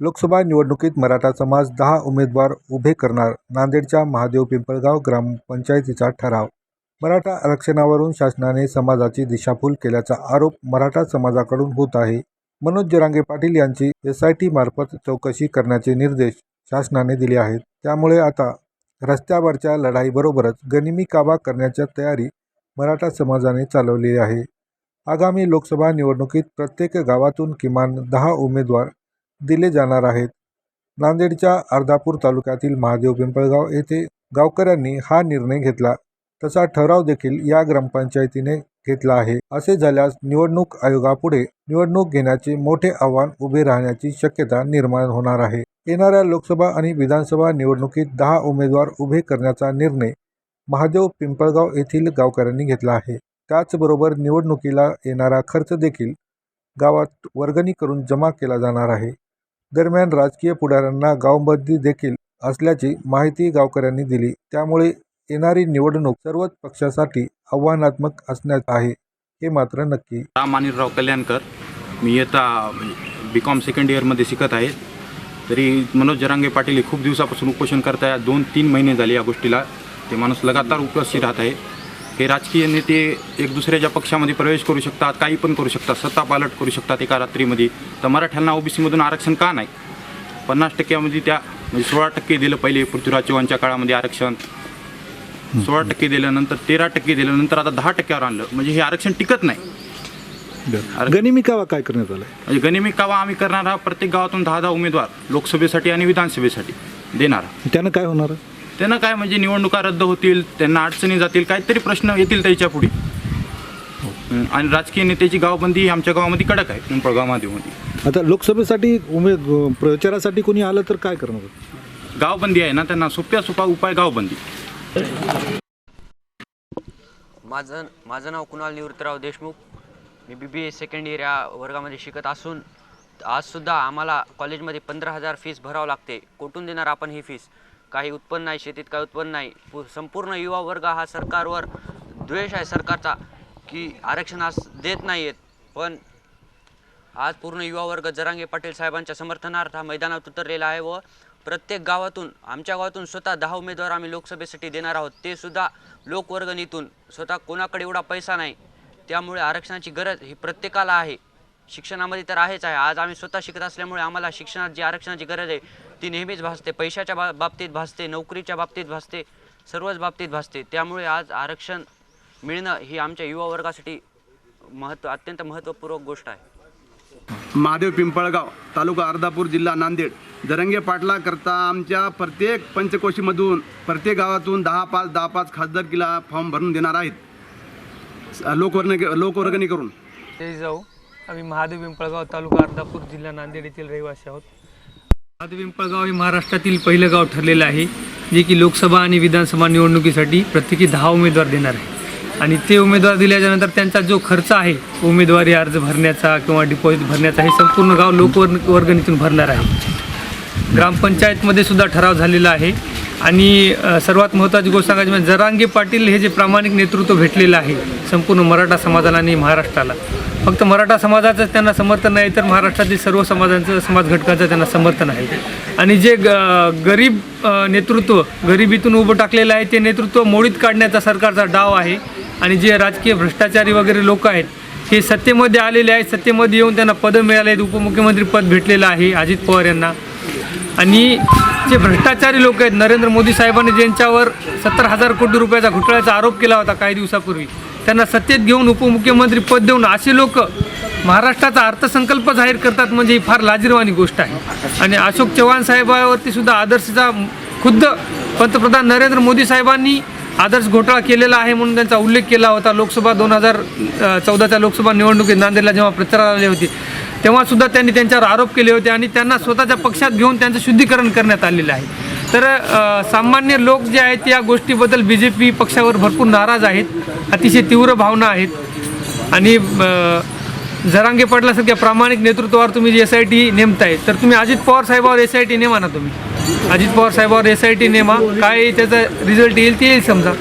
लोकसभा निवडणुकीत मराठा समाज दहा उमेदवार उभे करणार नांदेडच्या महादेव पिंपळगाव ग्रामपंचायतीचा ठराव. मराठा आरक्षणावरून शासनाने समाजाची दिशाभूल केल्याचा आरोप मराठा समाजाकडून होत आहे. मनोज जरांगे पाटील यांची एस आय टी मार्फत चौकशी करण्याचे निर्देश शासनाने दिले आहेत. त्यामुळे आता रस्त्यावरच्या लढाईबरोबरच गनिमी काबा करण्याच्या तयारी मराठा समाजाने चालवली आहे. आगामी लोकसभा निवडणुकीत प्रत्येक गावातून किमान दहा उमेदवार दिले जाणार आहेत. नांदेडच्या अर्धापूर तालुक्यातील महादेव पिंपळगाव येथे गावकऱ्यांनी हा निर्णय घेतला. तसा ठराव देखील या ग्रामपंचायतीने घेतला आहे. असे झाल्यास निवडणूक आयोगापुढे निवडणूक घेण्याचे मोठे आव्हान उभे राहण्याची शक्यता निर्माण होणार आहे. येणाऱ्या लोकसभा आणि विधानसभा निवडणुकीत दहा उमेदवार उभे करण्याचा निर्णय महादेव पिंपळगाव येथील गावकऱ्यांनी घेतला आहे. त्याचबरोबर निवडणुकीला येणारा खर्च देखील गावात वर्गणी करून जमा केला जाणार आहे. दरम्यान राजकीय पुढाऱ्यांना गावबंदी देखील असल्याची माहिती गावकऱ्यांनी दिली. त्यामुळे येणारी निवडणूक सर्वच पक्षासाठी आव्हानात्मक असण्यात आहे हे मात्र नक्की. राम अनिलराव कल्याणकर मी येता बी कॉम सेकंड इयरमध्ये शिकत आहे. तरी मनोज जरांगे पाटील हे खूप दिवसापासून उपोषण करत आहे दोन तीन महिने झाले या गोष्टीला. ते माणूस लगातार उपस्थित राहत आहे. हे राजकीय नेते एक दुसऱ्याच्या पक्षामध्ये प्रवेश करू शकतात काही पण करू शकतात सत्ता पालट करू शकतात एका रात्रीमध्ये. तर मराठ्यांना ओबीसीमधून आरक्षण का नाही? पन्नास टक्क्यामध्ये त्या म्हणजे सोळा टक्के दिलं पहिले पृथ्वीराज चव्हाणच्या काळामध्ये आरक्षण. सोळा टक्के दिल्यानंतर तेरा टक्के दिल्यानंतर आता दहा टक्क्यावर आणलं. म्हणजे हे आरक्षण टिकत नाही. गनिमी कावा काय करण्यात आलाय? म्हणजे गनिमी कावा आम्ही करणार हा प्रत्येक गावातून दहा दहा उमेदवार लोकसभेसाठी आणि विधानसभेसाठी देणार त्यानं काय होणार? त्यांना काय म्हणजे निवडणुका रद्द होतील त्यांना अडचणी जातील काहीतरी प्रश्न येतील त्याच्या पुढे. आणि राजकीय नेत्याची गावबंदी ही आमच्या गावामध्ये कडक आहे पिंपळगाव महादेवमध्ये आता लोकसभेसाठी उमेद प्रचारासाठी कोणी आलं तर काय करणार? गावबंदी आहे ना त्यांना सोप्या सोपा उपाय गावबंदी. माझं माझं नाव कुणाल निवृत्तराव देशमुख. मी B B A second year या वर्गामध्ये शिकत असून आजसुद्धा आम्हाला कॉलेजमध्ये पंधरा हजार फीस भरावं लागते. कुठून देणार आपण ही फीस काही उत्पन्न नाही शेतीत काही उत्पन्न नाही. पु संपूर्ण युवा वर्ग हा सरकारवर द्वेष आहे सरकारचा की आरक्षण आज देत नाही आहेत पण आज पूर्ण युवा वर्ग जरांगे पाटील साहेबांच्या समर्थनार्थ हा मैदानात उतरलेला आहे व प्रत्येक गावातून आमच्या गावातून स्वतः दहा उमेदवार आम्ही लोकसभेसाठी देणार आहोत. ते सुद्धा लोकवर्गणीतून स्वतः कोणाकडे एवढा पैसा नाही. त्यामुळे आरक्षणाची गरज ही प्रत्येकाला आहे. शिक्षणामध्ये तर आहेच आहे. आज आम्ही स्वतः शिकत असल्यामुळे आम्हाला शिक्षणात जी आरक्षणाची गरज आहे ती नेहमीच भासते पैशाच्या बा बाबतीत भासते नोकरीच्या बाबतीत भासते सर्वच बाबतीत भासते. त्यामुळे आज आरक्षण मिळणं ही आमच्या युवा वर्गासाठी महत्त्व अत्यंत महत्त्वपूर्वक गोष्ट आहे. महादेव पिंपळगाव तालुका अर्धापूर जिल्हा नांदेड. जरंगे पाटला करता आमच्या प्रत्येक पंचकोशीमधून प्रत्येक गावातून दहा पाच दहा पाच खासदारकीला फॉर्म भरून देणार आहेत. लोकवर्ग लोकवर्गणी करून. ते जाऊ. आम्ही महादेव पिंपळगाव तालुका अर्धापूर जिल्हा नांदेड येथील रहिवासी आहोत. पिंपळगाव हे महाराष्ट्रातील पहिलं गाव ठरलेलं आहे जे की लोकसभा आणि विधानसभा निवडणुकीसाठी प्रत्येकी दहा उमेदवार देणार आहे. आणि ते उमेदवार दिल्याच्यानंतर त्यांचा जो खर्च आहे उमेदवारी अर्ज भरण्याचा किंवा डिपॉझिट भरण्याचा हे संपूर्ण गाव लोकवर्ग वर्गणीतून भरणार आहे. ग्रामपंचायतमध्ये सुद्धा ठराव झालेला आहे आणि सर्वात महत्त्वाची गोष्ट सांगायची म्हणजे जरांगे पाटील हे जे प्रामाणिक नेतृत्व भेटलेलं आहे संपूर्ण मराठा समाजाला आणि महाराष्ट्राला. फक्त मराठा समाजाचं त्यांना समर्थन नाही तर महाराष्ट्रातील सर्व समाजांचं समाज घटकाचं त्यांना समर्थन आहे. आणि जे ग गरीब नेतृत्व गरिबीतून उभं टाकलेलं आहे ते नेतृत्व मोडीत काढण्याचा सरकारचा डाव आहे. आणि जे राजकीय भ्रष्टाचारी वगैरे लोक आहेत हे सत्तेमध्ये आलेले आहेत सत्तेमध्ये येऊन त्यांना पदं मिळाले आहेत उपमुख्यमंत्री पद भेटलेलं आहे अजित पवार यांना. आणि जे भ्रष्टाचारी लोक आहेत नरेंद्र मोदी साहेबांनी ज्यांच्यावर सत्तर हजार कोटी रुपयाचा घोटाळ्याचा आरोप केला होता काही दिवसापूर्वी त्यांना सत्तेत घेऊन उपमुख्यमंत्री पद देऊन असे लोक महाराष्ट्राचा अर्थसंकल्प जाहीर करतात म्हणजे ही फार लाजीरवाणी गोष्ट आहे. आणि अशोक चव्हाण साहेबावरती सुद्धा आदर्शचा खुद्द पंतप्रधान नरेंद्र मोदी साहेबांनी आदर्श घोटाळा केलेला आहे म्हणून त्यांचा उल्लेख केला होता. लोकसभा दोन हजार चौदाच्या लोकसभा निवडणुकीत नांदेडला जेव्हा प्रचाराला आले होते तेव्हासुद्धा त्यांनी त्यांच्यावर आरोप केले होते आणि त्यांना स्वतःच्या पक्षात घेऊन त्यांचं शुद्धीकरण करण्यात आलेलं आहे. तर सामान्य लोक जे आहेत या गोष्टीबद्दल बी जे पी पक्षावर भरपूर नाराज आहेत. अतिशय तीव्र भावना आहेत. आणि जरांगे पाटलासारख्या प्रामाणिक नेतृत्वावर तुम्ही जी एस आय टी नेमताय तर तुम्ही अजित पवार साहेबावर एस आय टी नेमा ना तुम्ही? अजित पवार साहेबावर एस आय टी नेमा. काय त्याचा रिझल्ट येईल ते येईल समजा.